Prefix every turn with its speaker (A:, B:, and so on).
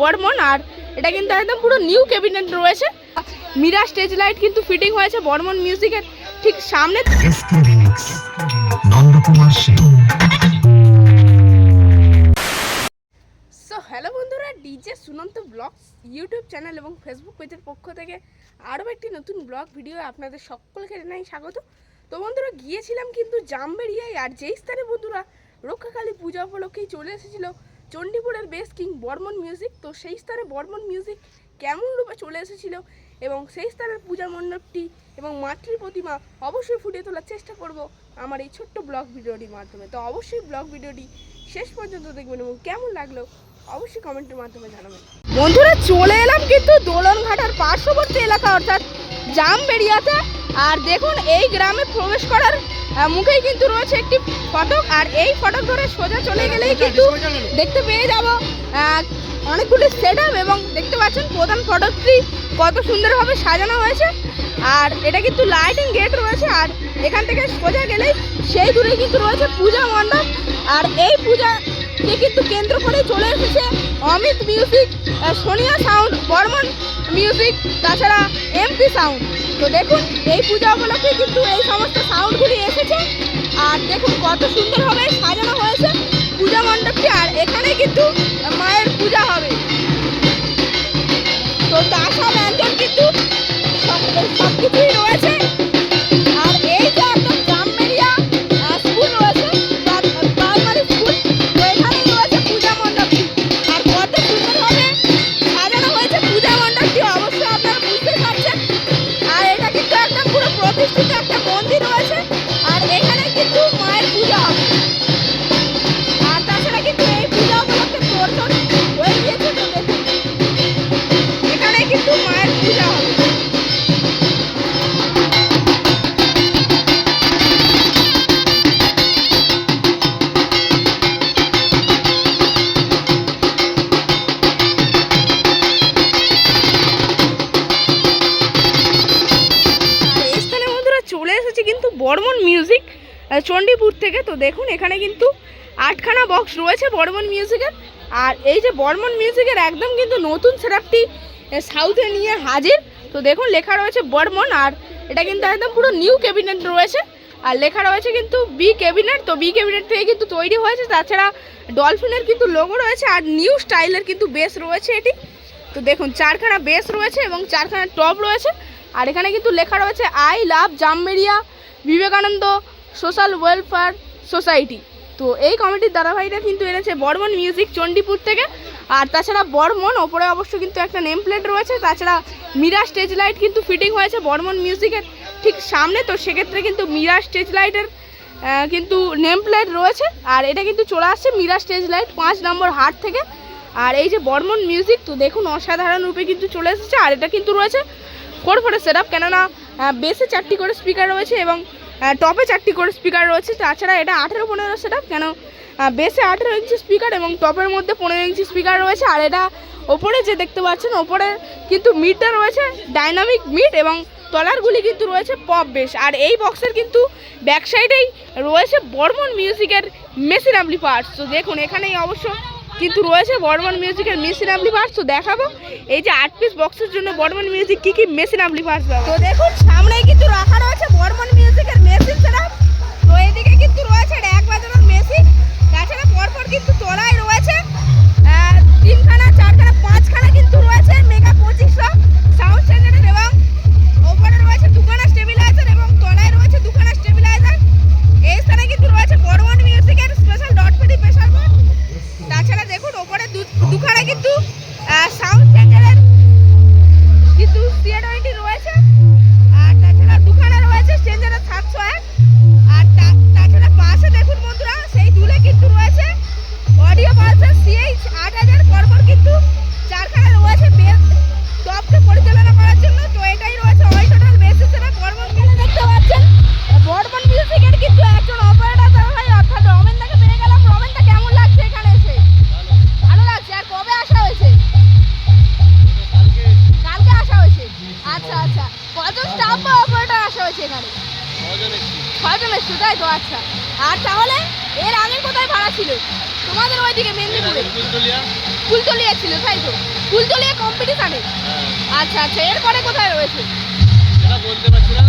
A: বর্মন আর এটা কিন্তু একদম পুরো নিউ ক্যাবিনেট রয়েছে। মিরা স্টেজ লাইট কিন্তু ফিটিং হয়েছে বর্মন মিউজিকের ঠিক সামনে। হ্যালো বন্ধুরা DJ Sunanta blogs YouTube channel এবং ফেসবুক পেজের পক্ষ থেকে আরও একটি নতুন ব্লগ ভিডিও আপনাদের সকলকে জানাই স্বাগত। তো বন্ধুরা, গিয়েছিলাম কিন্তু জামবেরিয়ায় আর যেই স্থানে বন্ধুরা রক্ষাকালী পূজা উপলক্ষেই চলে এসেছিল চণ্ডীপুরের বেস কিং বর্মন মিউজিক তো সেই স্থানে বর্মন মিউজিক কেমন রূপে চলে এসেছিল এবং সেই স্থানের পূজা মণ্ডপটি এবং মাতৃ প্রতিমা অবশ্যই ফুটিয়ে তোলার চেষ্টা করব আমার এই ছোট্ট ব্লগ ভিডিওটির মাধ্যমে। তো অবশ্যই ব্লগ ভিডিওটি শেষ পর্যন্ত দেখবেন এবং কেমন লাগল অবশ্যই কমেন্টের মাধ্যমে জানাবেন। বন্ধুরা, চলে এলাম কিন্তু দোলনঘাটার পার্শ্ববর্তী এলাকা, অর্থাৎ জাম জামবেড়িয়াতে। আর দেখুন, এই গ্রামে প্রবেশ করার মুখেই কিন্তু রয়েছে একটি ফটক আর এই ফটক ধরে সোজা চলে গেলেই কিন্তু দেখতে পেয়ে যাব অনেকগুলি সেট এবং দেখতে পাচ্ছেন প্রধান ফটকটি কত সুন্দরভাবে সাজানো হয়েছে। আর এটা কিন্তু লাইটিং গেট রয়েছে আর এখান থেকে সোজা গেলেই সেই দূরে কিন্তু রয়েছে পূজা মণ্ডপ। আর এই পূজাকে কিন্তু কেন্দ্র করে চলে এসেছে Amit music Sonia sound Barman music তাছাড়া এমপি সাউন্ড তো দেখুন, এই পূজা উপলক্ষে কিন্তু এই সমস্ত সাউন্ডগুলি এসেছে। আর দেখুন, কত সুন্দরভাবে সাজানো হয়েছে পূজা মণ্ডপটি। আর এখানে কিন্তু মায়ের পূজা হবে। চণ্ডীপুর থেকে। তো দেখুন, এখানে কিন্তু আটখানা বক্স রয়েছে বর্মন মিউজিকের আর এই যে বর্মন মিউজিকের একদম কিন্তু নতুন সেটআপটি সাউথে নিয়ে হাজির। তো দেখুন, লেখা রয়েছে বর্মন, আর এটা কিন্তু একদম পুরো নিউ ক্যাবিনেট রয়েছে। আর লেখা রয়েছে কিন্তু বি ক্যাবিনেট তো বি ক্যাবিনেট থেকে কিন্তু তৈরি হয়েছে। তাছাড়া ডলফিনের কিন্তু লোগো রয়েছে, আর নিউ স্টাইলের কিন্তু বেস রয়েছে এটি। তো দেখুন, চারখানা বেস রয়েছে এবং চারখানা টপ রয়েছে। আর এখানে কিন্তু লেখা রয়েছে I love Jamberia Vivekananda social welfare society. তো এই কমিটির ধারাবাহিকটা কিন্তু এনেছে বর্মন মিউজিক চণ্ডীপুর থেকে। আর তাছাড়া বর্মন, ওপরে অবশ্য কিন্তু একটা নেম প্লেট রয়েছে। তাছাড়া মীরা স্টেজ লাইট কিন্তু ফিটিং হয়েছে বর্মন মিউজিকের ঠিক সামনে। তো সেক্ষেত্রে কিন্তু মীরা স্টেজ লাইটের কিন্তু নেম প্লেট রয়েছে। আর এটা কিন্তু চলে আসছে মীরা স্টেজ লাইট পাঁচ নম্বর হাট থেকে। আর এই যে বর্মন মিউজিক তো দেখুন অসাধারণ রূপে কিন্তু চলে এসেছে। আর এটা কিন্তু রয়েছে ফোর ফোরের সেট আপ কেননা বেসে চারটি করে স্পিকার রয়েছে এবং টপে চারটি করে স্পিকার রয়েছে। তাছাড়া এটা আঠেরো পনেরো সেট কেন বেসে আঠেরো ইঞ্চি স্পিকার এবং টপের মধ্যে পনেরো ইঞ্চি স্পিকার রয়েছে। আর এটা ওপরে যে দেখতে পাচ্ছেন, ওপরে কিন্তু মিটটা রয়েছে ডাইনামিক মিট এবং তলারগুলি কিন্তু রয়েছে পপ বেশ আর এই বক্সের কিন্তু ব্যাক সাইডেই রয়েছে বর্মন মিউজিকের মেশিন পার্টস তো দেখুন, এখানেই অবশ্য কিন্তু রয়েছে বর্মন মিউজিকের মেশিন পার্টস তো দেখাবো, এই যে আট পিস বক্সের জন্য বর্মন মিউজিক কী কী মেশিন পার্টস তো দেখুন, সামনেই কিন্তু রাখা রয়েছে বর্মন তো এইদিকে কিন্তু রয়েছে এক বাজানোর মেশিন তাছাড়া পরপর কিন্তু তলায় কজন স্টাফ বা অপারেটর আসা হয়েছে এখানে। ছজন এসছে। তাই তো? আচ্ছা। আর তাহলে এর আগে কোথায় ভাড়া ছিল? তোমাদের ওইদিকে মেদিনীপুরে।
B: ফুলতলিয়া ছিল তাই তো? ফুলতলিয়া কম্পিটিশনে আচ্ছা আচ্ছা। এরপরে কোথায় রয়েছে?
A: বলতে পারছি না।